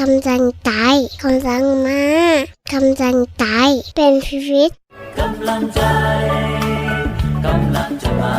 กำลังใจกำลังมากำลังใจเป็นชีวิตกำลังใจกำลังจะมา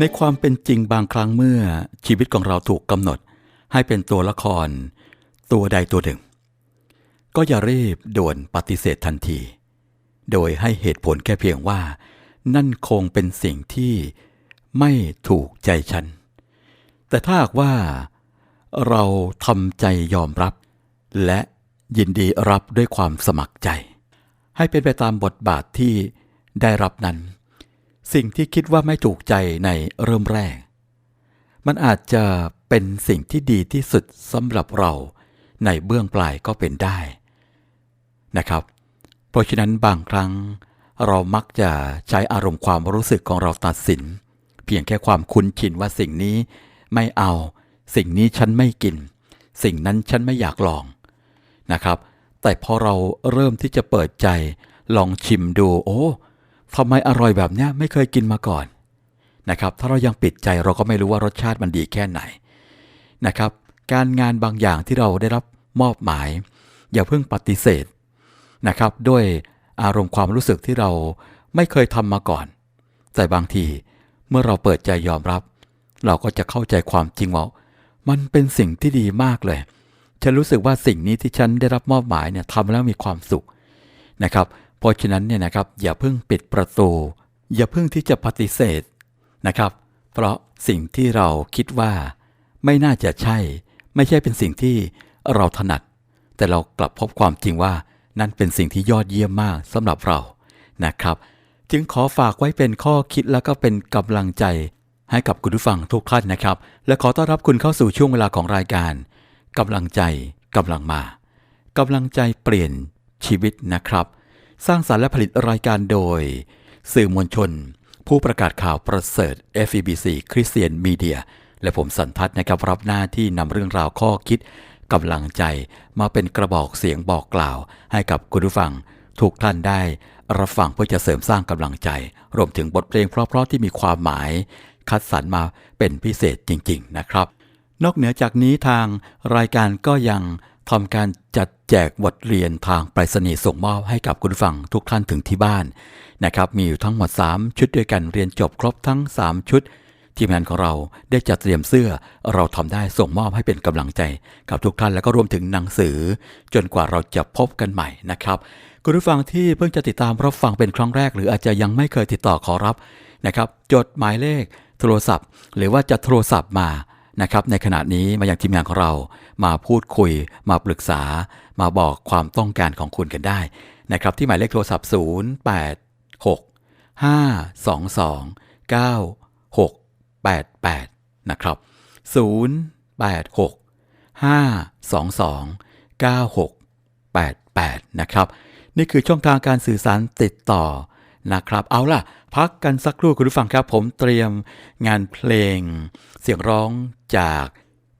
ในความเป็นจริงบางครั้งเมื่อชีวิตของเราถูกกำหนดให้เป็นตัวละคร ตัวใดตัวหนึ่ง ก็อย่ารีบด่วนปฏิเสธทันที โดยให้เหตุผลแค่เพียงว่า นั่นคงเป็นสิ่งที่ไม่ถูกใจฉัน แต่ถ้าหากว่า เราทำใจยอมรับ และยินดีรับด้วยความสมัครใจ ให้เป็นไปตามบทบาทที่ได้รับนั้น สิ่งที่คิดว่าไม่ถูกใจในเริ่มแรก มันอาจจะเป็นสิ่งที่ดีที่สุดสำหรับเราในเบื้องปลายก็เป็นได้นะครับ เพราะฉะนั้นบางครั้ง เรามักจะใช้อารมณ์ความรู้สึกของเราตัดสิน เพียงแค่ความคุ้นชินว่าสิ่งนี้ไม่เอา สิ่งนี้ฉันไม่กิน สิ่งนั้นฉันไม่อยากลองนะครับ แต่พอเราเริ่มที่จะเปิดใจลองชิมดูโอ้ ทำไมอร่อยแบบเนี้ยไม่เคยกินมาก่อนนะครับ ถ้าเรายังปิดใจเราก็ไม่รู้ว่ารสชาติมันดีแค่ไหนนะครับ การงานบางอย่างที่เราได้รับมอบหมาย อย่าเพิ่งปฏิเสธนะครับ ด้วยอารมณ์ความรู้สึกที่เราไม่เคยทำมาก่อน แต่บางทีเมื่อเราเปิดใจยอมรับ เราก็จะเข้าใจความจริงว่า มันเป็นสิ่งที่ดีมากเลย ฉันรู้สึกว่าสิ่งนี้ที่ฉันได้รับมอบหมายเนี่ยทำแล้วมีความสุขนะครับ เพราะฉะนั้นเนี่ยนะครับอย่าเพิ่งปิดประตู อย่าเพิ่งที่จะปฏิเสธนะครับ เพราะสิ่งที่เราคิดว่า ไม่น่าจะใช่ ไม่ใช่เป็นสิ่งที่เราถนัด แต่เรากลับพบความจริงว่า นั่นเป็นสิ่งที่ยอดเยี่ยมมากสำหรับเรานะครับ จึงขอฝากไว้เป็นข้อคิดแล้วก็เป็นกำลังใจ ให้กับคุณผู้ฟังทุกท่านนะครับ และขอต้อนรับคุณเข้าสู่ช่วงเวลาของรายการกำลังใจกำลังมากำลังใจเปลี่ยนชีวิตนะครับ สร้างสารรค์และผลิตรายการโดย สื่อมวลชน ผู้ประกาศข่าวประเสริฐ FEBC Christian Media และผมสันทัศน์นะครับรับหน้าที่นำเรื่องราวข้อคิดกำลังใจมาเป็นกระบอกเสียงบอกกล่าว ให้กับคุณผู้ฟังทุกท่านได้รับฟังเพื่อจะเสริมสร้างกำลังใจ รวมถึงบทเพลงเพราะๆที่มีความหมาย คัดสรรมาเป็นพิเศษจริง ๆ นะครับ นอกเหนือจากนี้ทางรายการก็ยัง ทำการจัดแจกบทเรียนทางไปรษณีย์ส่งมอบให้กับคุณฟังทุกท่านถึงที่บ้านนะครับมีอยู่ทั้งหมด 3 ชุดด้วยกันเรียนจบครบทั้ง 3 ชุด ทีมงานของเราได้จัดเตรียมเสื้อเราทำได้ส่งมอบให้เป็นกำลังใจ กับทุกท่านแล้วก็รวมถึงหนังสือ จนกว่าเราจะพบกันใหม่นะครับคุณผู้ฟังที่เพิ่งจะติดตามรับฟังเป็นครั้งแรก หรืออาจจะยังไม่เคยติดต่อขอรับนะครับจดหมายเลขโทรศัพท์ หรือว่าจะโทรศัพท์มา นะครับในขณะนี้มาอยังทีมงานของเรามาพูดคุย มาปรึกษา มาบอกความต้องการของคุณกันได้นะครับที่หมายเลขโทรศัพท์ 086 522 9688 นะครับ 086 522 9688 นะครับ นี่คือช่องทางการสื่อสารติดต่อ นะครับ เอาล่ะ พักกันสักครู่คุณผู้ฟังครับ ผมเตรียมงานเพลง เสียงร้องจาก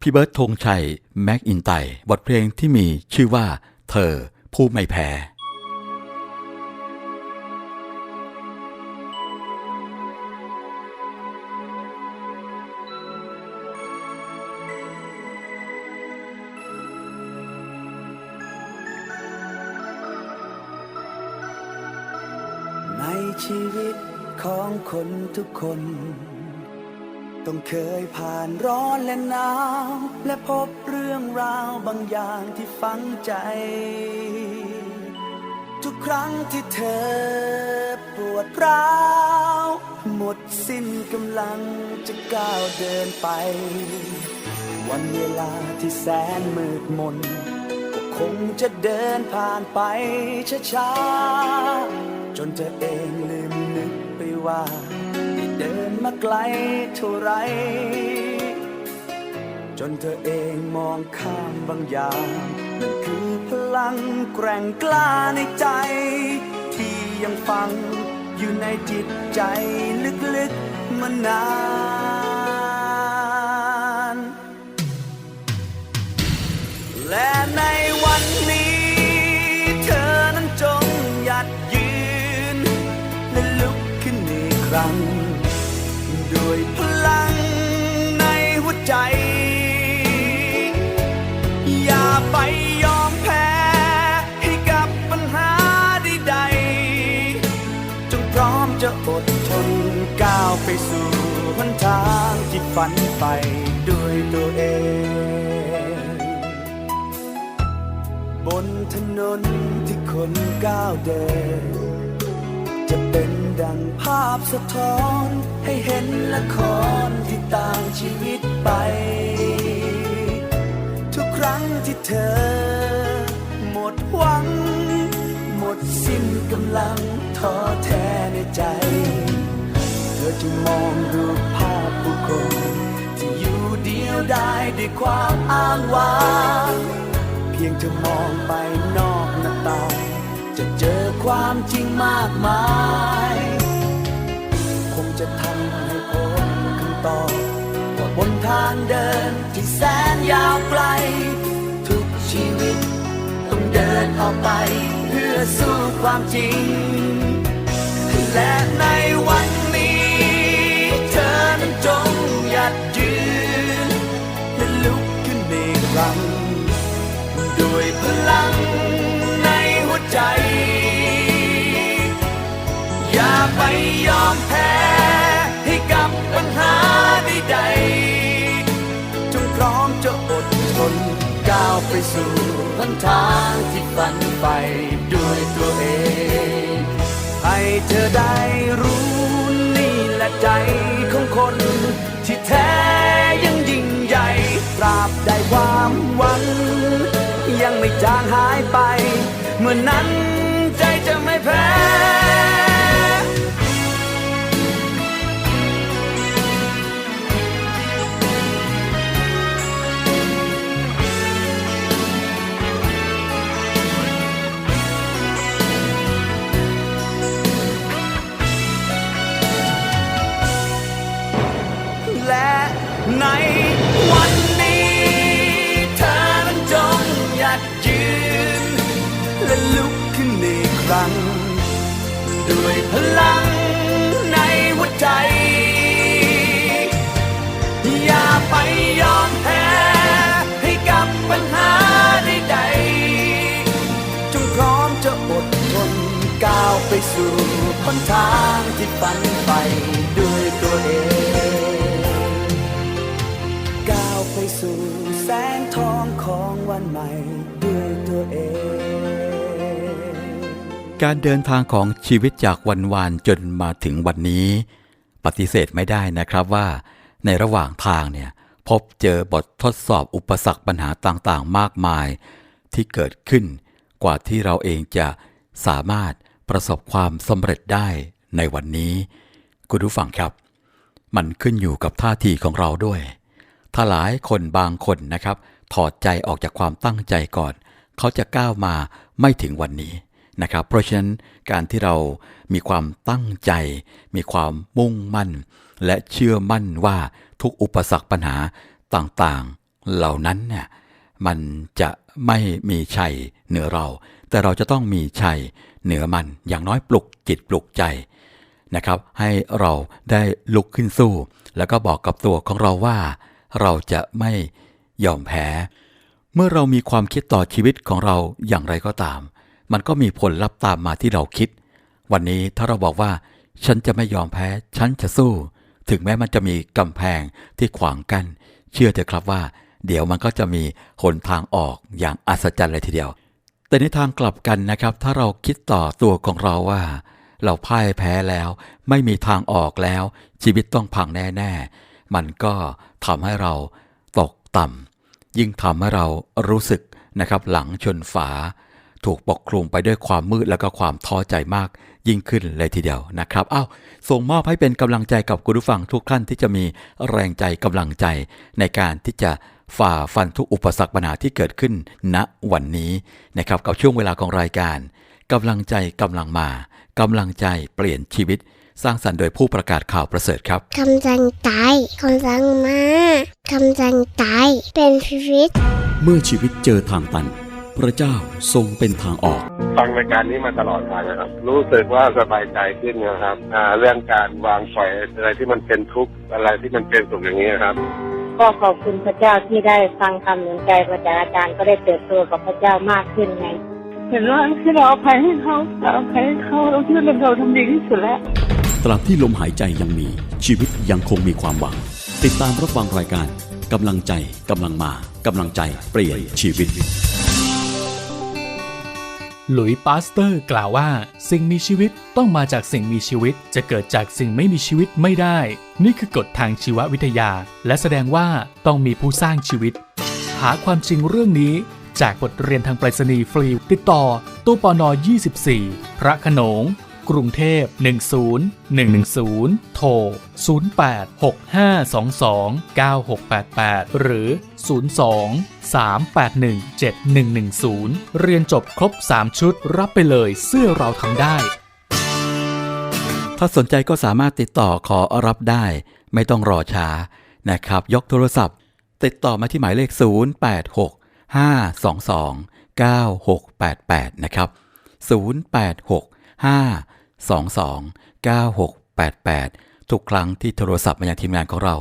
พี่เบิร์ดธงชัย แม็กอินไตบทเพลงที่มีชื่อว่า เธอผู้ไม่แพ้ ของคนทุกคน ต้องเคยผ่านร้อนและหนาว และพบเรื่องราวบางอย่างที่ฝังใจ ทุกครั้งที่เธอปวดร้าว หมดสิ้นกำลังจะก้าวเดินไป วันเวลาที่แสนมืดมนก็คงจะเดินผ่านไปช้าๆจนเธอเองลื ว่าได้เดินมาไกลเท่าไร จนเธอเองมองข้ามบางอย่างนั่นคือพลังแกร่งกล้าในใจ ที่ยังฝังอยู่ในจิตใจลึกๆมานานและใน ไปยอมแพ้ ให้กับปัญหาใดๆจงพร้อมจะอดทนก้าวไปสู่หนทางที่ฝันไปด้วยตัวเอง บนถนนที่คนก้าวเดิน จะเป็นดังภาพสะท้อนให้เห็นละครที่ต่างชีวิตไป ครั้งที่เธอ หมดหวัง หมดสิ้นกำลังท้อแท้ในใจ เธอจะมองดูภาพบุคคลที่อยู่เดียวได้ด้วยความอ้างว้างเพียงเธอมองไปนอกหน้าต่างจะเจอความจริงมากมาย คงจะทำให้พบคำตอบว่า บนทางเดินที่แสนยาวไกล ทุกชีวิตต้องเดินออกไป เพื่อสู้ความจริง และในวันนี้เธอนั้นจงหยัดยืน และลุกขึ้นอีกครั้งด้วยพลังในหัวใจ อย่าไปยอมแพ้ ทนก้าวไปสู่หนทางที่ฝันไปด้วยตัวเอง ให้เธอได้รู้นี่แหละใจของคน ที่แท้ยังยิ่งใหญ่ตราบใดความหวัง ยังไม่จางหายไป เมื่อนั้นใจจะไม่แพ้ ด้วยพลังในหัวใจ อย่าไปยอมแพ้ให้กับปัญหาใดๆจงพร้อมจะอดทนก้าวไปสู่หนทางที่ฝันไปด้วยตัวเองก้าวไปสู่แสงทองของวันใหม่ด้วยตัวเอง การเดินทางของชีวิตจากวันวานจนมาถึงวันนี้ ปฏิเสธไม่ได้นะครับว่า ในระหว่างทางเนี่ยพบเจอบททดสอบอุปสรรคปัญหาต่างๆ มากมาย ที่เกิดขึ้น กว่าที่เราเองจะสามารถประสบความสำเร็จได้ในวันนี้ คุณผู้ฟังครับ มันขึ้นอยู่กับท่าทีของเราด้วยถ้าหลายคนบางคนนะครับ ถอดใจออกจากความตั้งใจก่อน เขาจะก้าวมาไม่ถึงวันนี้ นะครับ เพราะฉะนั้นการที่เรามีความตั้งใจ มีความมุ่งมั่น และเชื่อมั่นว่าทุกอุปสรรคปัญหาต่างๆ เหล่านั้นเนี่ยมันจะไม่มีชัยเหนือเรา แต่เราจะต้องมีชัยเหนือมัน อย่างน้อยปลุกจิตปลุกใจนะครับ ให้เราได้ลุกขึ้นสู้ แล้วก็บอกกับตัวของเราว่า เราจะไม่ยอมแพ้ เมื่อเรามีความคิดต่อชีวิตของเราอย่างไรก็ตาม มันก็มีผลลัพธ์ตามมาที่เราคิด วันนี้ถ้าเราบอกว่า ฉันจะไม่ยอมแพ้ ฉันจะสู้ ถึงแม้มันจะมีกำแพงที่ขวางกัน้นเชื่อเถอะครับว่า เดี๋ยวมันก็จะมีหนทางออกอย่างอัศจรรย์เลยทีเดียว แต่ในทางกลับกันนะครับ ถ้าเราคิดต่อตัวของเราว่า เราพ่ายแพ้แล้ว ไม่มีทางออกแล้ว ชีวิตต้องพังแน่ ๆ มันก็ทำให้เราตกต่ำยิ่งทำให้เรารู้สึกนะครับหลังชนฝา ถูกปกคลุมไปด้วยความมืดแล้วก็ความท้อใจมากยิ่งขึ้นเลยทีเดียวนะครับอ้าวส่งมอบให้เป็นกำลังใจกับคุณผู้ฟังทุกท่านที่จะมีแรงใจกำลังใจในการที่จะฝ่าฟันทุกอุปสรรคปัญหาที่เกิดขึ้นณวันนี้นะครับกับช่วงเวลาของรายการกำลังใจกำลังมากำลังใจเปลี่ยนชีวิต สร้างสรรค์โดยผู้ประกาศข่าวประเสริฐครับกำลังใจกำลังมากำลังใจเป็นชีวิต เมื่อชีวิตเจอทางตัน พระเจ้าทรงเป็นทางออก ฟังรายการนี้มาตลอดทางนะครับ รู้สึกว่าสบายใจขึ้นนะครับอ่าเรื่องการวางปล่อยอะไรที่มันเป็นทุกข์อะไรที่มันเป็นสุขอย่างนี้นะครับ ก็ขอบคุณพระเจ้าที่ได้ฟังคำหนุนใจมาจากอาจารย์ก็ได้เติบโตกับพระเจ้ามากขึ้นไงเห็นว่าที่เราอภัยให้เขาเราอภัยให้เขาเราที่เราเราทำดีที่สุดแล้วตราบที่ลมหายใจยังมีชีวิตยังคงมีความหวัง ติดตามรับฟังรายการกำลังใจกำลังมากำลังใจเปลี่ยนชีวิต หลุยปาสเตอร์กล่าวว่า สิ่งมีชีวิตต้องมาจากสิ่งมีชีวิต จะเกิดจากสิ่งไม่มีชีวิตไม่ได้ นี่คือกฎทางชีววิทยา และแสดงว่าต้องมีผู้สร้างชีวิต หาความจริงเรื่องนี้ จากบทเรียนทางไปรษณีย์ฟรี ติดต่อตู้ปอนอ24 พระขนง กรุงเทพ 10110 โทร 0865229688 หรือ 02-381-7110 เรียนจบครบ 3 ชุดรับไปเลยเสื้อเราทำได้ ถ้าสนใจก็สามารถติดต่อขอรับได้ ไม่ต้องรอช้านะครับ ยกโทรศัพท์ ติดต่อมาที่หมายเลข 086 522 9688 นะครับ 086 5 9688 ทุกครั้งที่โทรศัพท์มายังทีมงานของเรา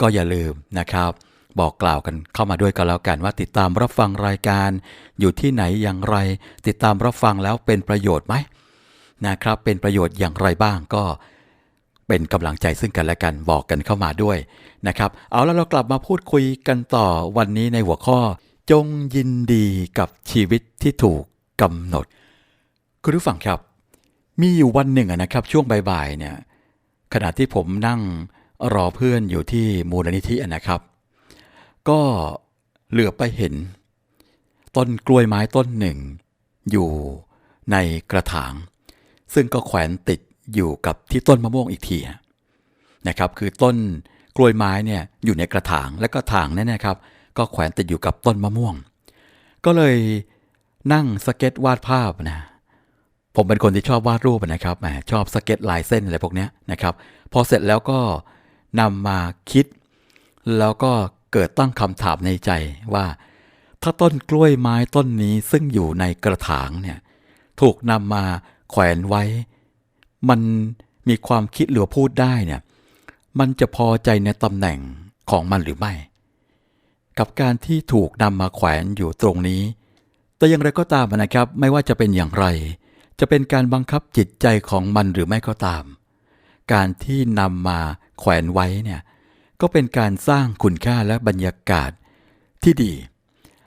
ก็อย่าลืมนะครับ บอกกล่าวกันเข้ามาด้วยกันแล้วกันว่าติดตามรับฟังรายการ อยู่ที่ไหนอย่างไร ติดตามรับฟังแล้วเป็นประโยชน์ไหมนะครับ เป็นประโยชน์อย่างไรบ้างก็เป็นกำลังใจซึ่งกันและกันบอกกันเข้ามาด้วยนะครับ เอาแล้วเรากลับมาพูดคุยกันต่อวันนี้ในหัวข้อ จงยินดีกับชีวิตที่ถูกกำหนด คุณผู้ฟังครับ มีอยู่วันหนึ่งอะนะครับ ช่วงบ่ายๆเนี่ยขณะที่ผมนั่งรอเพื่อนอยู่ที่มูลนิธิอะนะครับ ก็เหลือไปเห็น ต้นกล้วยไม้ต้นหนึ่ง อยู่ในกระถาง ซึ่งก็แขวนติดอยู่กับที่ต้นมะม่วงอีกทีนะครับ คือต้นกล้วยไม้เนี่ยอยู่ในกระถางและก็ถางนั่นนะครับ ก็แขวนติดอยู่กับต้นมะม่วง ก็เลยนั่งสเก็ตวาดภาพนะ ผมเป็นคนที่ชอบวาดรูปนะครับแหมชอบสเก็ตลายเส้นอะไรพวกนี้นะครับ พอเสร็จแล้วก็นำมาคิด แล้วก็เกิดตั้งคำถามในใจว่า ถ้าต้นกล้วยไม้ต้นนี้ซึ่งอยู่ในกระถางเนี่ยถูกนำมาแขวนไว้ มันมีความคิดหรือพูดได้เนี่ยมันจะพอใจในตำแหน่งของมันหรือไม่ กับการที่ถูกนำมาแขวนอยู่ตรงนี้ แต่อย่างไรก็ตามนะครับ ไม่ว่าจะเป็นอย่างไร จะเป็นการบังคับจิตใจของมันหรือไม่ก็ตาม การที่นำมาแขวนไว้เนี่ยก็เป็นการสร้างคุณค่าและบรรยากาศที่ดี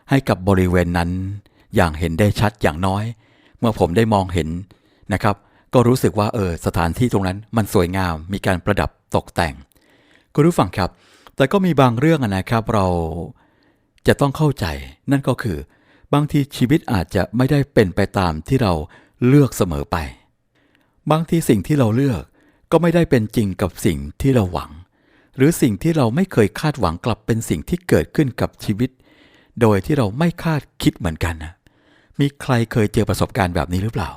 ให้กับบริเวณนั้น อย่างเห็นได้ชัดอย่างน้อย เมื่อผมได้มองเห็นนะครับ ก็รู้สึกว่าเออสถานที่ตรงนั้นมันสวยงามมีการประดับตกแต่งคุณผู้ฟังครับ แต่ก็มีบางเรื่องนะครับเราจะต้องเข้าใจ นั่นก็คือบางทีชีวิตอาจจะไม่ได้เป็นไปตามที่เรา เลือกเสมอไป บางทีสิ่งที่เราเลือกก็ไม่ได้เป็นจริงกับสิ่งที่เราหวัง หรือสิ่งที่เราไม่เคยคาดหวังกลับเป็นสิ่งที่เกิดขึ้นกับชีวิต โดยที่เราไม่คาดคิดเหมือนกันนะมีใครเคยเจอประสบการณ์แบบนี้หรือเปล่า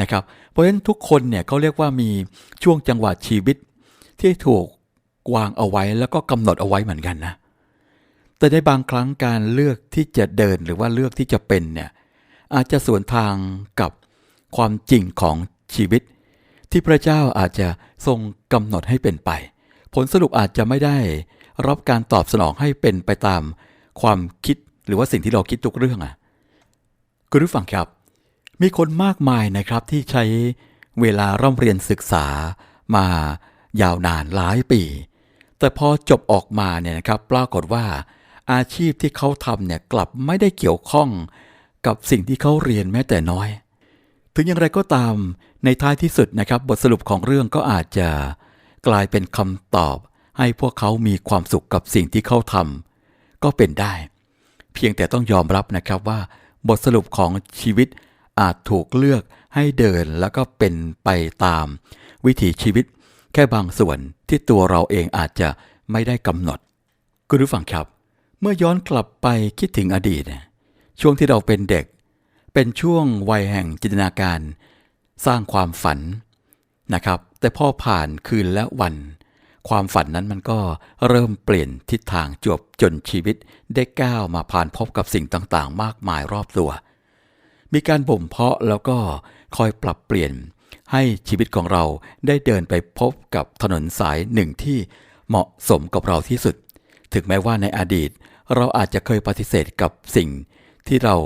นะครับ เพราะฉะนั้นทุกคนเนี่ยเขาเรียกว่ามีช่วงจังหวะชีวิต ที่ถูกวางเอาไว้แล้วก็กำหนดเอาไว้เหมือนกันนะ แต่ในบางครั้งการเลือกที่จะเดินหรือว่าเลือกที่จะเป็นเนี่ยอาจจะสวนทางกับ ความจริงของชีวิต ที่พระเจ้าอาจจะทรงกำหนดให้เป็นไป ผลสรุปอาจจะไม่ได้ รับการตอบสนองให้เป็นไปตาม ความคิดหรือว่าสิ่งที่เราคิดทุกเรื่องอะคุณผู้ฟังครับ มีคนมากมายนะครับที่ใช้เวลาร่ำเรียนศึกษามายาวนานหลายปี แต่พอจบออกมาเนี่ยนะครับปรากฏว่าอาชีพที่เขาทำเนี่ยกลับไม่ได้เกี่ยวข้องกับสิ่งที่เขาเรียนแม้แต่น้อย ถึงอย่างไรก็ตามในท้ายที่สุดนะครับ บทสรุปของเรื่องก็อาจจะกลายเป็นคำตอบ ให้พวกเขามีความสุขกับสิ่งที่เขาทำก็เป็นได้ เพียงแต่ต้องยอมรับนะครับว่า บทสรุปของชีวิตอาจถูกเลือกให้เดินแล้วก็เป็นไปตาม วิถีชีวิต แค่บางส่วนที่ตัวเราเองอาจจะไม่ได้กำหนดคุณผู้ฟังครับ เมื่อย้อนกลับไปคิดถึงอดีต ช่วงที่เราเป็นเด็ก เป็นช่วงวัยแห่งจินตนาการ สร้างความฝันนะครับ แต่พอผ่านคืนและวัน ความฝันนั้นมันก็เริ่มเปลี่ยนทิศทางจบจนชีวิตได้ก้าวมาผ่านพบกับสิ่งต่างๆ มากมายรอบตัว มีการบ่มเพาะแล้วก็คอยปรับเปลี่ยน ให้ชีวิตของเราได้เดินไปพบกับถนนสายหนึ่งที่เหมาะสมกับเราที่สุด ถึงแม้ว่าในอดีต เราอาจจะเคยปฏิเสธกับสิ่งที่เรา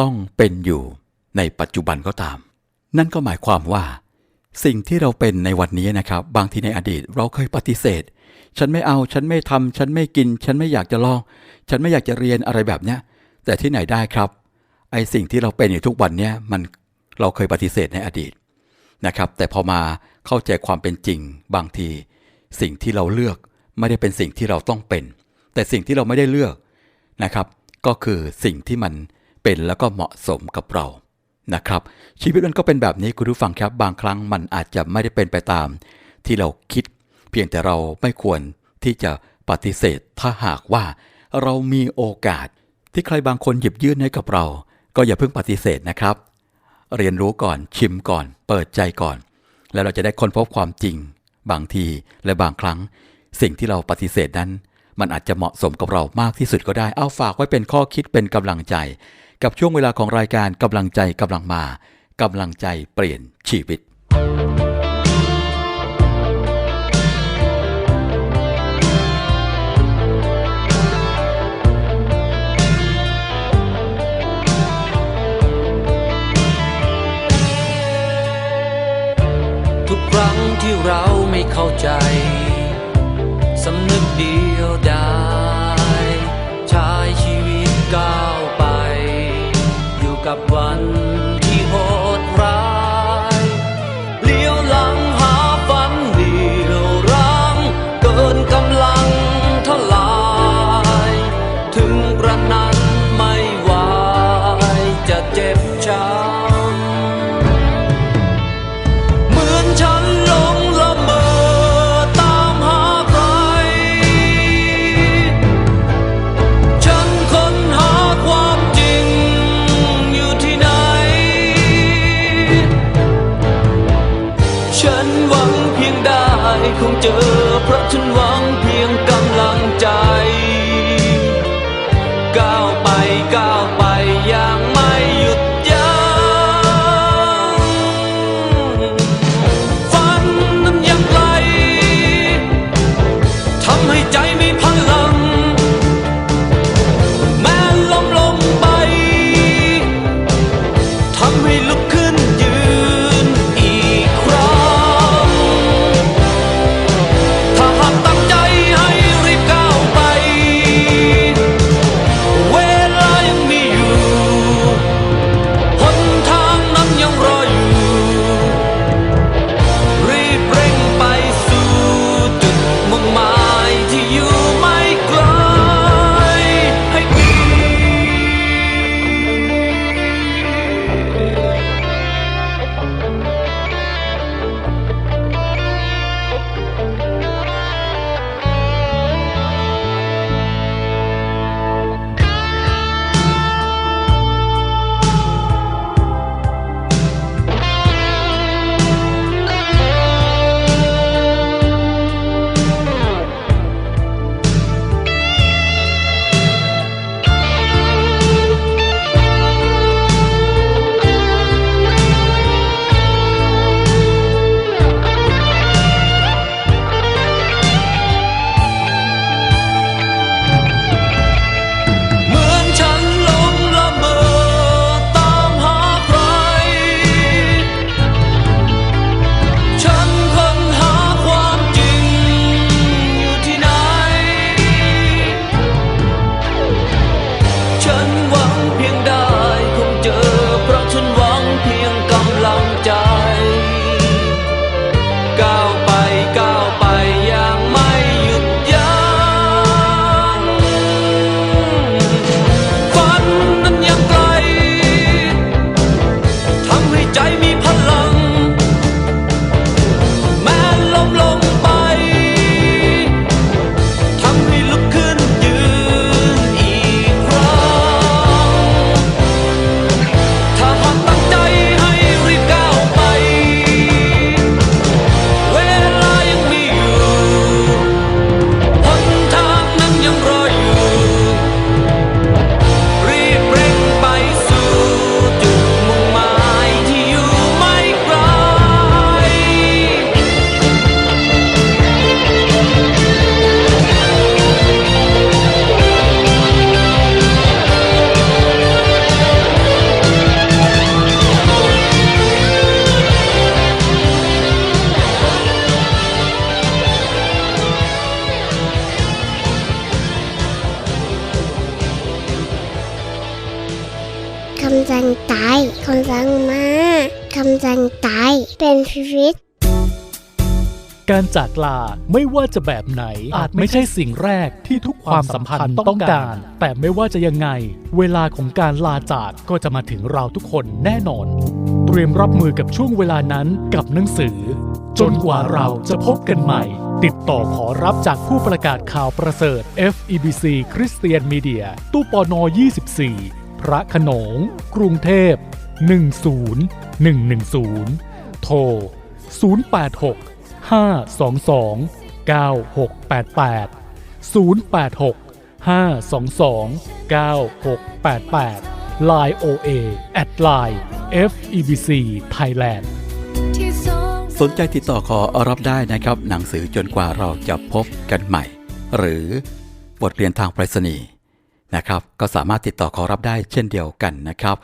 ต้องเป็นอยู่ในปัจจุบันก็ตาม นั่นก็หมายความว่า สิ่งที่เราเป็นในวันนี้นะครับ บางทีในอดีตเราเคยปฏิเสธ ฉันไม่เอาฉันไม่ทำฉันไม่กิน ฉันไม่อยากจะลอง ฉันไม่อยากจะเรียนอะไรแบบเนี้ยแต่ที่ไหนได้ครับไอสิ่งที่เราเป็นอยู่ทุกวันเนี้ยมันเราเคยปฏิเสธในอดีตนะครับ แต่พอมาเข้าใจความเป็นจริงบางที สิ่งที่เราเลือกไม่ได้เป็นสิ่งที่เราต้องเป็น แต่สิ่งที่เราไม่ได้เลือกนะครับ ก็คือสิ่งที่มัน เป็นแล้วก็เหมาะสมกับเรานะครับ ชีวิตมันก็เป็นแบบนี้คุณผู้ฟังครับบางครั้งมันอาจจะไม่ได้เป็นไปตาม ที่เราคิด เพียงแต่เราไม่ควรที่จะปฏิเสธถ้าหากว่า เรามีโอกาสที่ใครบางคนหยิบยื่นให้กับเรา ก็อย่าเพิ่งปฏิเสธนะครับ เรียนรู้ก่อนชิมก่อน เปิดใจก่อน แล้วเราจะได้ค้นพบความจริง บางทีและบางครั้ง สิ่งที่เราปฏิเสธนั้น มันอาจจะเหมาะสมกับเรามากที่สุดก็ได้เอาฝากไว้เป็นข้อคิดเป็นกำลังใจ กับช่วงเวลาของรายการกำลังใจกำลังมากำลังใจเปลี่ยนชีวิต ทุกครั้งที่เราไม่เข้าใจสำนึกเดียวดายใช้ชีวิตกา กับวัน การจากลาไม่ว่าจะแบบไหนอาจไม่ใช่สิ่งแรกที่ทุกความสัมพันธ์ต้องการ แต่ไม่ว่าจะยังไง เวลาของการลาจากก็จะมาถึงเราทุกคนแน่นอน เตรียมรับมือกับช่วงเวลานั้นกับหนังสือ จนกว่าเราจะพบกันใหม่ ติดต่อขอรับจากผู้ประกาศข่าวประเสริฐ FEBC คริสเตียนมีเดียตู้ปอนอ24 พระขนง กรุงเทพ 10110 โทร 086 522 9688 086 522 9688 Line OA at Line FEBC Thailand สนใจติดต่อขอรับได้นะครับ หนังสือจนกว่าเราจะพบกันใหม่ หรือบทเรียนทางไปรษณีย์นะครับ ก็สามารถติดต่อขอรับได้เช่นเดียวกันนะครับ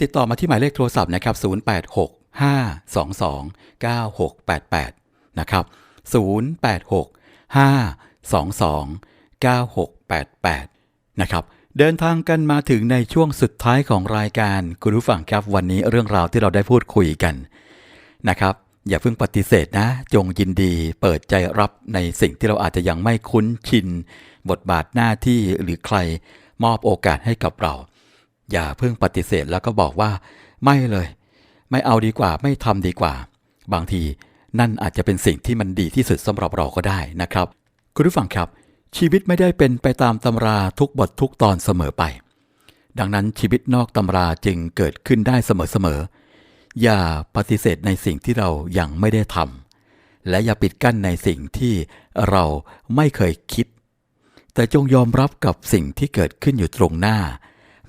ติดต่อมาที่หมายเลขโทรศัพท์นะครับ 086 522 9688 นะครับ 086 522 9688 นะครับ เดินทางกันมาถึงในช่วงสุดท้ายของรายการคุณผู้ฟังครับวันนี้เรื่องราวที่เราได้พูดคุยกันนะครับ อย่าเพิ่งปฏิเสธนะ จงยินดีเปิดใจรับในสิ่งที่เราอาจจะยังไม่คุ้นชิน บทบาทหน้าที่หรือใครมอบโอกาสให้กับเรา อย่าเพิ่งปฏิเสธแล้วก็บอกว่า ไม่เลย ไม่เอาดีกว่าไม่ทำดีกว่า บางที นั่นอาจจะเป็นสิ่งที่มันดีที่สุดสำหรับเราก็ได้นะครับ คุณผู้ฟังครับ ชีวิตไม่ได้เป็นไปตามตำราทุกบททุกตอนเสมอไป ดังนั้นชีวิตนอกตำราจึงเกิดขึ้นได้เสมอๆอย่าปฏิเสธในสิ่งที่เรายังไม่ได้ทำและอย่าปิดกั้นในสิ่งที่เราไม่เคยคิด แต่จงยอมรับกับสิ่งที่เกิดขึ้นอยู่ตรงหน้า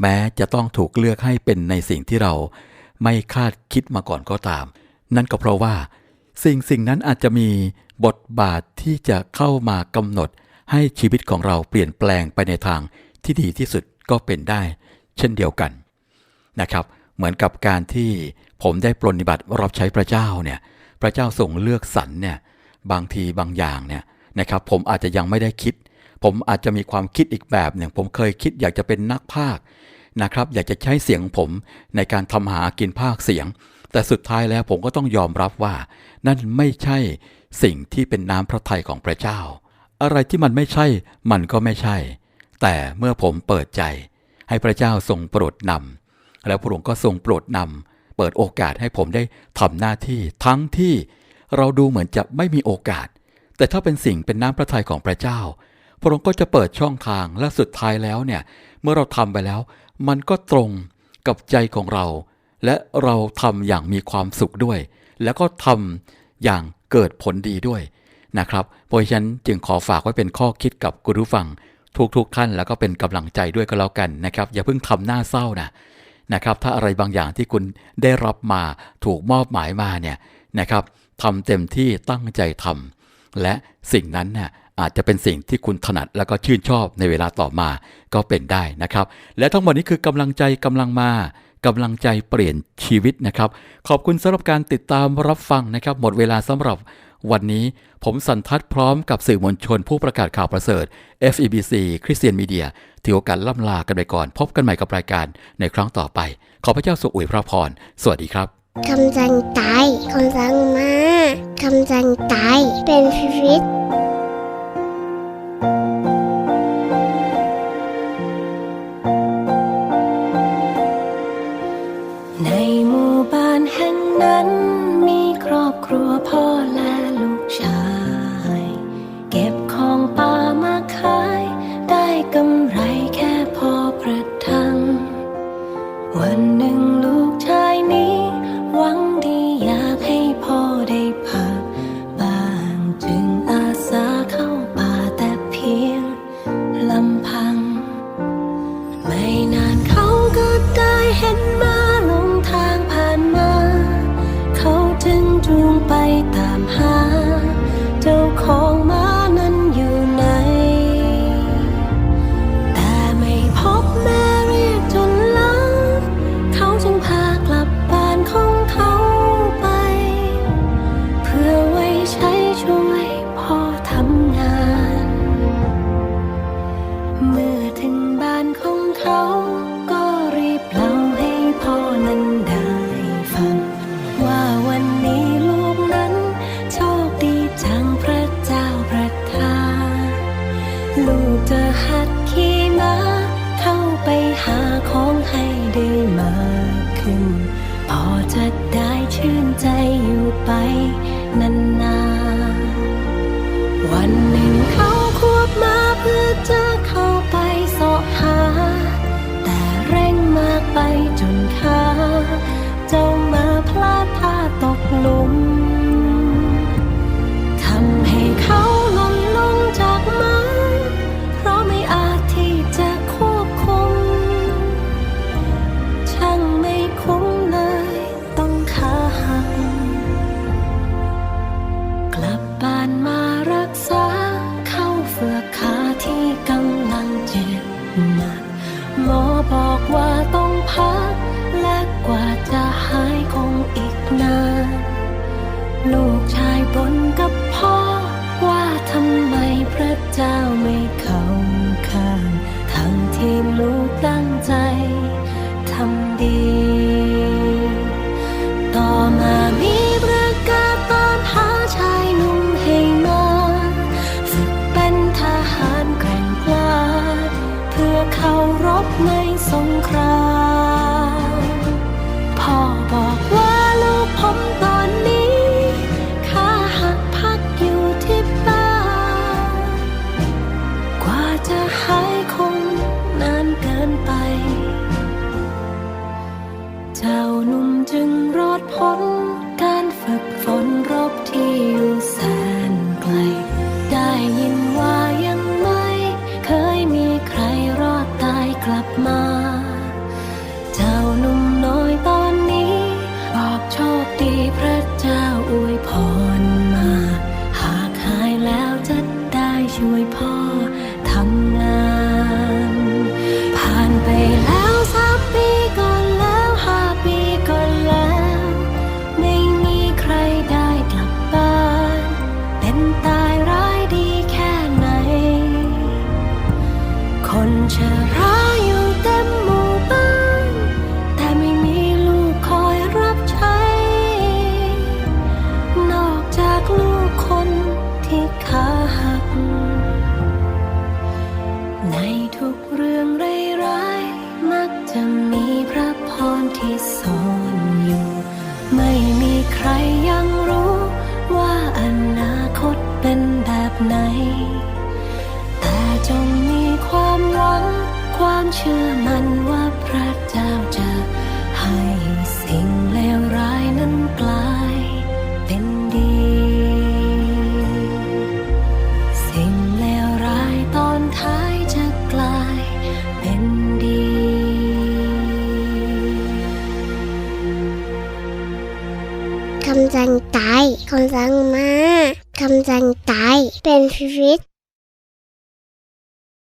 แม้จะต้องถูกเลือกให้เป็นในสิ่งที่เราไม่คาดคิดมาก่อนก็ตาม นั่นก็เพราะว่า สิ่งสิ่งนั้นอาจจะมีบทบาทที่จะเข้ามากำหนดให้ชีวิตของเราเปลี่ยนแปลงไปในทางที่ดีที่สุดก็เป็นได้ เช่นเดียวกันนะครับ เหมือนกับการที่ผมได้ปรนนิบัติรับใช้พระเจ้าเนี่ยพระเจ้าทรงเลือกสรรเนี่ยบางทีบางอย่างเนี่ยนะครับผมอาจจะยังไม่ได้คิด ผมอาจจะมีความคิดอีกแบบหนึ่งผมเคยคิดอยากจะเป็นนักพากนะครับ อยากจะใช้เสียงผมในการทำหากินภาคเสียง แต่สุดท้ายแล้วผมก็ต้องยอมรับว่า นั่นไม่ใช่สิ่งที่เป็นน้ำพระทัยของพระเจ้า อะไรที่มันไม่ใช่มันก็ไม่ใช่ แต่เมื่อผมเปิดใจ ให้พระเจ้าทรงโปรดนำแล้วพระองค์ก็ทรงโปรดนำเปิดโอกาสให้ผมได้ทำหน้าที่ทั้งที่เราดูเหมือนจะไม่มีโอกาส แต่ถ้าเป็นสิ่งเป็นน้ำพระทัยของพระเจ้า พระองค์ก็จะเปิดช่องทางและสุดท้ายแล้วเนี่ย เมื่อเราทำไปแล้ว มันก็ตรงกับใจของเรา และเราทำอย่างมีความสุขด้วย แล้วก็ทำอย่างเกิดผลดีด้วยนะครับเพราะฉะนั้นจึงขอฝากไว้เป็นข้อคิดกับคุณผู้ฟัง ทุกๆท่านแล้วก็เป็นกำลังใจด้วยก็แล้วกันนะครับ อย่าเพิ่งทำหน้าเศร้านะนะครับ ถ้าอะไรบางอย่างที่คุณได้รับมาถูกมอบหมายมาเนี่ยนะครับทำเต็มที่ตั้งใจทำและสิ่งนั้นเนี่ยอาจจะเป็นสิ่งที่คุณถนัดแล้วก็ชื่นชอบในเวลาต่อมาก็เป็นได้นะครับ และทั้งหมดนี้คือกำลังใจกำลังมา กำลังใจเปลี่ยนชีวิตนะครับ ขอบคุณสำหรับการติดตามรับฟังนะครับ หมดเวลาสำหรับวันนี้ผมสันทัดพร้อมกับสื่อมวลชนผู้ประกาศข่าวประเสริฐ FEBC คริสเตียนมีเดียถือโอกาสล่ำลากันไปก่อน พบกันใหม่กับรายการในครั้งต่อไป ขอพระเจ้าทรงอวยพระพร สวัสดีครับคำสั่งตายคำสั่งมาคำสั่งตายเป็นชีวิต